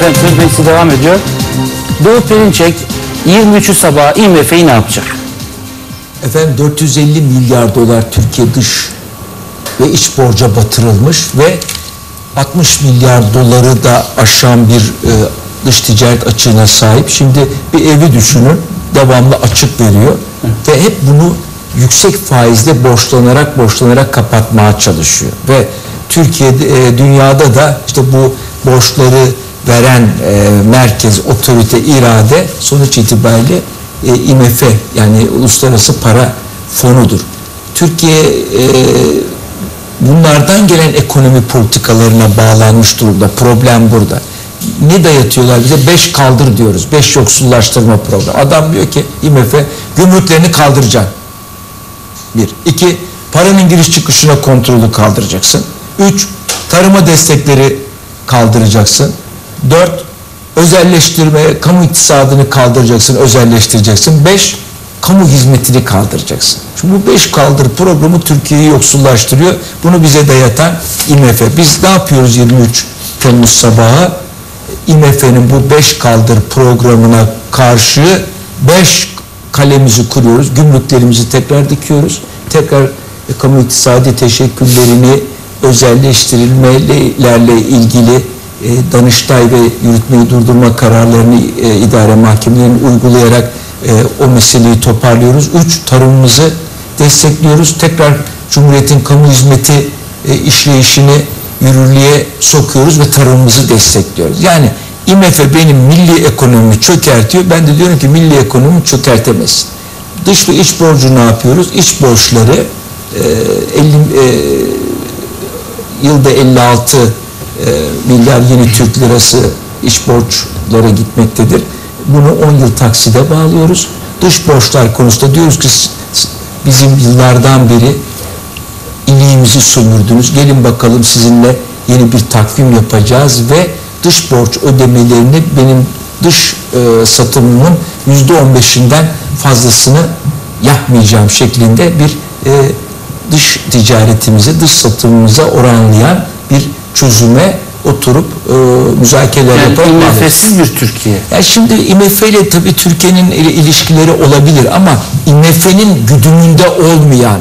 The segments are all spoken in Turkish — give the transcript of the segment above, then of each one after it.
Efendim söz meclisi devam ediyor. Doğu Perinçek 23'ü sabah IMF'yi ne yapacak? Efendim 450 milyar dolar Türkiye dış ve iç borca batırılmış ve 60 milyar doları da aşan bir e, dış ticaret açığına sahip. Şimdi bir evi düşünün devamlı açık veriyor ve hep bunu yüksek faizle borçlanarak borçlanarak kapatmaya çalışıyor ve Türkiye'de e, dünyada da işte bu borçları veren e, merkez otorite irade sonuç itibariyle e, IMF yani Uluslararası Para Fonu'dur. Türkiye e, bunlardan gelen ekonomi politikalarına bağlanmış durumda. Problem burada. Ne dayatıyorlar bize? Beş kaldır diyoruz. Beş yoksullaştırma programı. Adam diyor ki IMF gümrüklerini kaldıracaksın. Bir. İki, paranın giriş çıkışına kontrolü kaldıracaksın. Üç, tarıma destekleri kaldıracaksın. Dört, özelleştirme, kamu iktisadını kaldıracaksın, özelleştireceksin. Beş, kamu hizmetini kaldıracaksın. Şimdi bu beş kaldır programı Türkiye'yi yoksullaştırıyor. Bunu bize dayatan IMF. Biz ne yapıyoruz 23 Temmuz sabahı? IMF'nin bu beş kaldır programına karşı beş kalemizi kuruyoruz. Gümrüklerimizi tekrar dikiyoruz. Tekrar e, kamu iktisadi teşekküllerini özelleştirilmelerle ilgili e, Danıştay ve yürütmeyi durdurma kararlarını e, idare mahkemelerinin uygulayarak e, o meseleyi toparlıyoruz. Üç, tarımımızı destekliyoruz. Tekrar Cumhuriyet'in kamu hizmeti işleyişini yürürlüğe sokuyoruz ve tarımımızı destekliyoruz. Yani IMF benim milli ekonomimi çökertiyor. Ben de diyorum ki milli ekonomi çökertemez. Dış ve iç borcu ne yapıyoruz? İç borçları e, 50 e, yılda 56 e, milyar yeni Türk lirası iç borçlara gitmektedir. Bunu 10 yıl takside bağlıyoruz. Dış borçlar konusunda diyoruz ki bizim yıllardan beri iliğimizi sömürdünüz. Gelin bakalım sizinle yeni bir takvim yapacağız ve dış borç ödemelerini benim dış e, satımımın yüzde on beşinden fazlasını yapmayacağım şeklinde bir e, dış ticaretimize, dış satımımıza oranlayan bir çözüme oturup e, müzakereler Yani yaparak. IMF'siz bir Türkiye. Ya şimdi IMF ile tabii Türkiye'nin ile ilişkileri olabilir ama IMF'nin güdümünde olmayan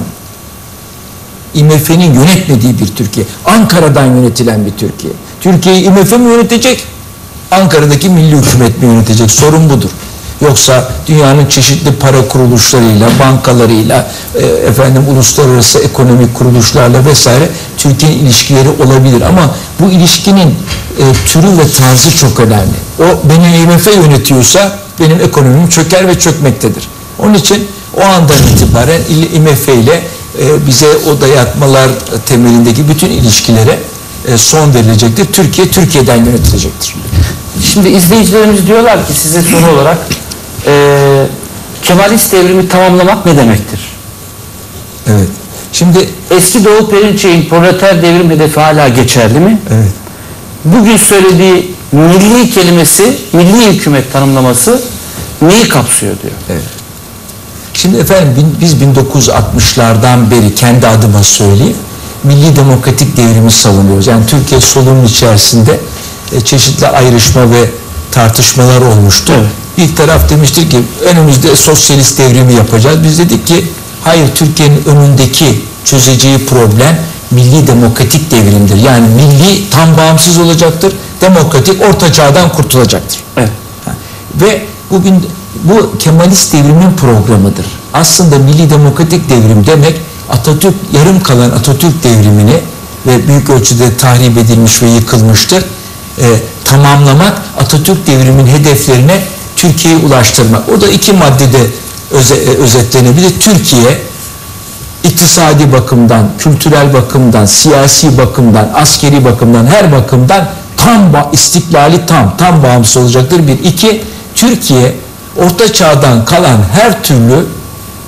IMF'nin yönetmediği bir Türkiye. Ankara'dan yönetilen bir Türkiye. Türkiye'yi IMF mi yönetecek? Ankara'daki milli hükümet mi yönetecek? Sorun budur. Yoksa dünyanın çeşitli para kuruluşlarıyla, bankalarıyla, e, efendim uluslararası ekonomik kuruluşlarla vesaire Türkiye'nin ilişkileri olabilir ama bu ilişkinin e, türü ve tarzı çok önemli. O beni IMF yönetiyorsa benim ekonomim çöker ve çökmektedir. Onun için o andan itibaren IMF ile e, bize o dayatmalar temelindeki bütün ilişkilere e, son verilecektir. Türkiye Türkiye'den yönetilecektir. Şimdi izleyicilerimiz diyorlar ki size soru olarak eee Kemalist devrimi tamamlamak ne demektir? Evet. Şimdi Eski Doğu Perinçek'in proleter devrim hedefi hala geçerli mi? evet. Bugün söylediği milli kelimesi, milli hükümet tanımlaması neyi kapsıyor diyor. Evet. Şimdi efendim biz 1960'lardan beri kendi adıma söyleyeyim. Milli demokratik devrimi savunuyoruz. Yani Türkiye solunun içerisinde e, çeşitli ayrışma ve tartışmalar olmuştu. Evet. Bir taraf demiştir ki önümüzde sosyalist devrimi yapacağız. Biz dedik ki hayır Türkiye'nin önündeki çözeceği problem milli demokratik devrimdir. Yani milli tam bağımsız olacaktır. Demokratik orta çağdan kurtulacaktır. Evet. Ve bugün bu Kemalist devrimin programıdır. Aslında milli demokratik devrim demek Atatürk yarım kalan Atatürk devrimini ve büyük ölçüde tahrip edilmiş ve yıkılmıştır. e, tamamlamak Atatürk devrimin hedeflerine Türkiye'yi ulaştırmak. O da iki maddede öze, e, özetlenebilir. Türkiye iktisadi bakımdan, kültürel bakımdan, siyasi bakımdan, askeri bakımdan, her bakımdan tam istiklali tam, tam bağımsız olacaktır. Bir. iki Türkiye orta çağdan kalan her türlü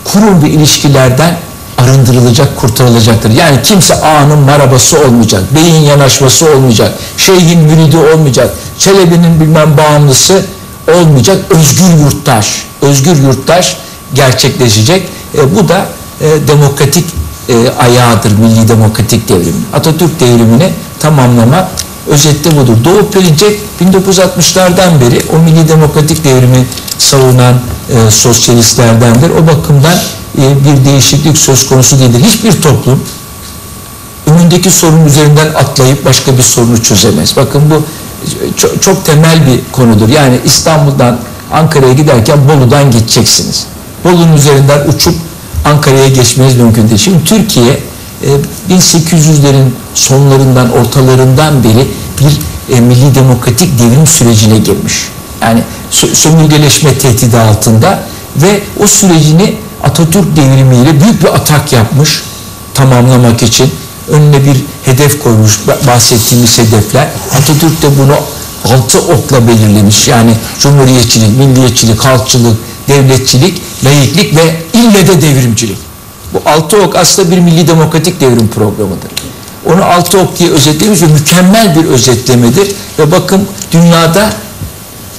kurum ve ilişkilerden arındırılacak, kurtarılacaktır. Yani kimse ağanın marabası olmayacak, beyin yanaşması olmayacak, şeyhin müridi olmayacak, Çelebi'nin bilmem bağımlısı olmayacak, özgür yurttaş, özgür yurttaş gerçekleşecek. E, bu da e, demokratik e, ayağıdır milli demokratik devrim. Atatürk devrimini tamamlamak özette budur. Doğu Perinçek 1960'lardan beri o milli demokratik devrimi savunan e, sosyalistlerdendir. O bakımdan e, bir değişiklik söz konusu değildir. Hiçbir toplum önündeki sorun üzerinden atlayıp başka bir sorunu çözemez. Bakın bu çok, çok temel bir konudur. Yani İstanbul'dan Ankara'ya giderken Bolu'dan gideceksiniz. Bolu'nun üzerinden uçup Ankara'ya geçmeniz mümkün değil. Şimdi Türkiye e, 1800'lerin sonlarından ortalarından beri bir e, milli demokratik devrim sürecine girmiş. Yani sö- sömürgeleşme tehdidi altında ve o sürecini Atatürk devrimiyle büyük bir atak yapmış tamamlamak için önüne bir hedef koymuş ba- bahsettiğimiz hedefler. Atatürk de bunu altı okla belirlemiş. Yani cumhuriyetçilik, milliyetçilik, halkçılık, devletçilik, layıklık ve ille de devrimcilik. Bu altı ok aslında bir milli demokratik devrim programıdır. Onu altı ok diye özetlemiş ve mükemmel bir özetlemedir. Ve bakın dünyada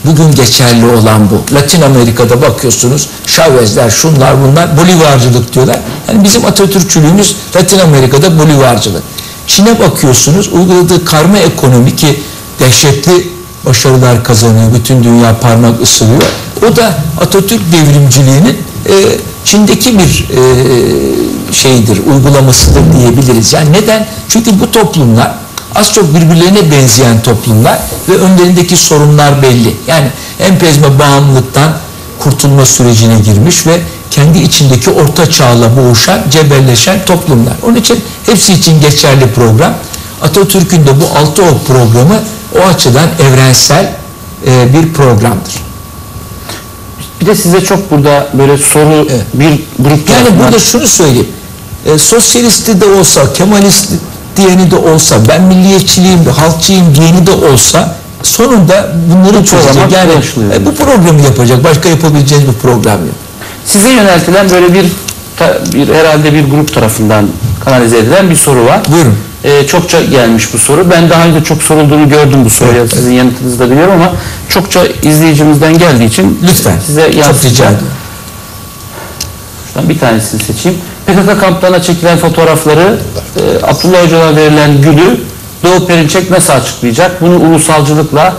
bugün geçerli olan bu. Latin Amerika'da bakıyorsunuz Chavez'ler, şunlar bunlar Bolivarcılık diyorlar. Yani bizim Atatürkçülüğümüz Latin Amerika'da Bolivarcılık. Çin'e bakıyorsunuz uyguladığı karma ekonomi ki dehşetli başarılar kazanıyor. Bütün dünya parmak ısırıyor. O da Atatürk devrimciliğinin e, Çin'deki bir e, şeydir, uygulamasıdır diyebiliriz. Yani neden? Çünkü bu toplumlar az çok birbirlerine benzeyen toplumlar ve önlerindeki sorunlar belli. Yani emperyalizme bağımlılıktan kurtulma sürecine girmiş ve kendi içindeki orta çağla boğuşan, cebelleşen toplumlar. Onun için hepsi için geçerli program. Atatürk'ün de bu altı ok programı o açıdan evrensel e, bir programdır. Bir de size çok burada böyle soru Evet. bir grup Yani burada şunu söyleyeyim. E, sosyalisti de olsa, Kemalist diyeni de olsa, ben milliyetçiyim, halkçıyım diyeni de olsa sonunda bunları çözecek. programlar Yani e, bu programı yapacak. Başka yapabileceğiniz bir program yok. size yöneltilen böyle bir bir herhalde bir grup tarafından kanalize edilen bir soru var. Buyurun. Ee, çokça gelmiş bu soru. Ben daha önce çok sorulduğunu gördüm bu soruya. Evet, Sizin yanıtınızı da biliyorum ama çokça izleyicimizden geldiği için Lütfen. size yansıtacağım. Şuradan bir tanesini seçeyim. PKK kamplarına çekilen fotoğrafları, e, Abdullah Öcalan'a verilen gülü Doğu Perinçek nasıl açıklayacak? Bunu ulusalcılıkla,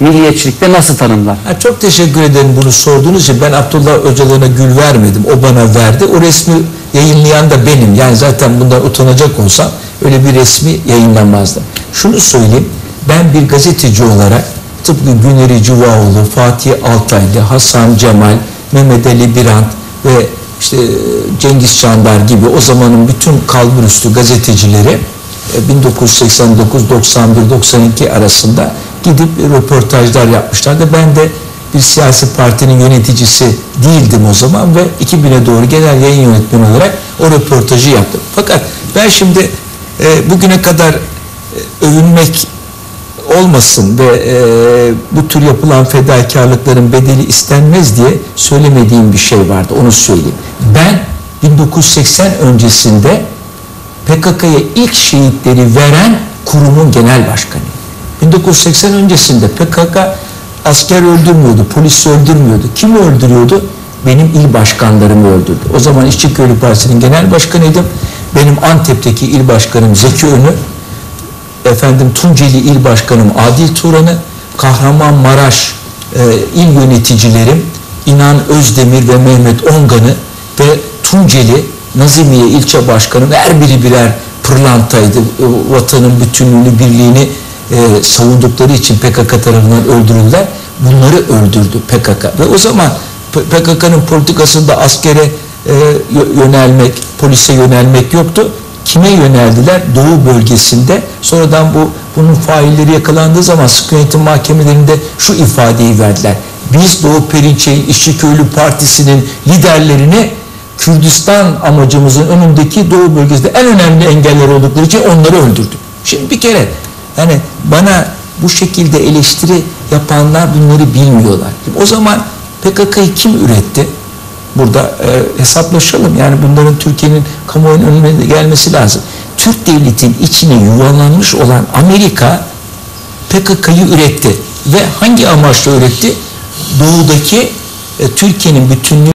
milliyetçilikle nasıl tanımlar? Ha, çok teşekkür ederim bunu sorduğunuz için. Ben Abdullah Öcalan'a gül vermedim. O bana verdi. O resmi yayınlayan da benim. Yani zaten bundan utanacak olsam öyle bir resmi yayınlamazdım. Şunu söyleyeyim. Ben bir gazeteci olarak tıpkı Güneri Cıvaoğlu, Fatih Altaylı, Hasan Cemal, Mehmet Ali Birant ve işte Cengiz Çandar gibi o zamanın bütün kalburüstü gazetecileri e, 1989, 91, 92 arasında gidip röportajlar yapmışlardı. Ben de bir siyasi partinin yöneticisi değildim o zaman ve 2000'e doğru genel yayın yönetmeni olarak o röportajı yaptım. Fakat ben şimdi e, bugüne kadar e, övünmek olmasın ve e, bu tür yapılan fedakarlıkların bedeli istenmez diye söylemediğim bir şey vardı. Onu söyleyeyim. Ben 1980 öncesinde PKK'ya ilk şehitleri veren kurumun genel başkanıyım. 1980 öncesinde PKK asker öldürmüyordu, polis öldürmüyordu. Kimi öldürüyordu? Benim il başkanlarımı öldürdü. O zaman İşçi Köylü Partisi'nin genel başkanıydım. Benim Antep'teki il başkanım Zeki Önü, efendim Tunceli İl Başkanım Adil Turan'ı, Kahramanmaraş e, il yöneticilerim İnan Özdemir ve Mehmet Ongan'ı ve Tunceli Nazimiye ilçe başkanım her biri birer pırlantaydı. E, Vatanın bütünlüğünü, birliğini e, savundukları için PKK tarafından öldürüldüler. Bunları öldürdü PKK. Ve o zaman PKK'nın politikasında askere e, yö- yönelmek, polise yönelmek yoktu kime yöneldiler? Doğu bölgesinde. Sonradan bu bunun failleri yakalandığı zaman sıkı yönetim mahkemelerinde şu ifadeyi verdiler. Biz Doğu Perinçek'in İşçi Köylü Partisi'nin liderlerini Kürdistan amacımızın önündeki Doğu bölgesinde en önemli engeller oldukları için onları öldürdük. Şimdi bir kere yani bana bu şekilde eleştiri yapanlar bunları bilmiyorlar. O zaman PKK'yı kim üretti? Burada e, hesaplaşalım. Yani bunların Türkiye'nin kamuoyunun önüne gelmesi lazım. Türk devletin içine yuvalanmış olan Amerika PKK'yı üretti ve hangi amaçla üretti? Doğudaki e, Türkiye'nin bütünlüğü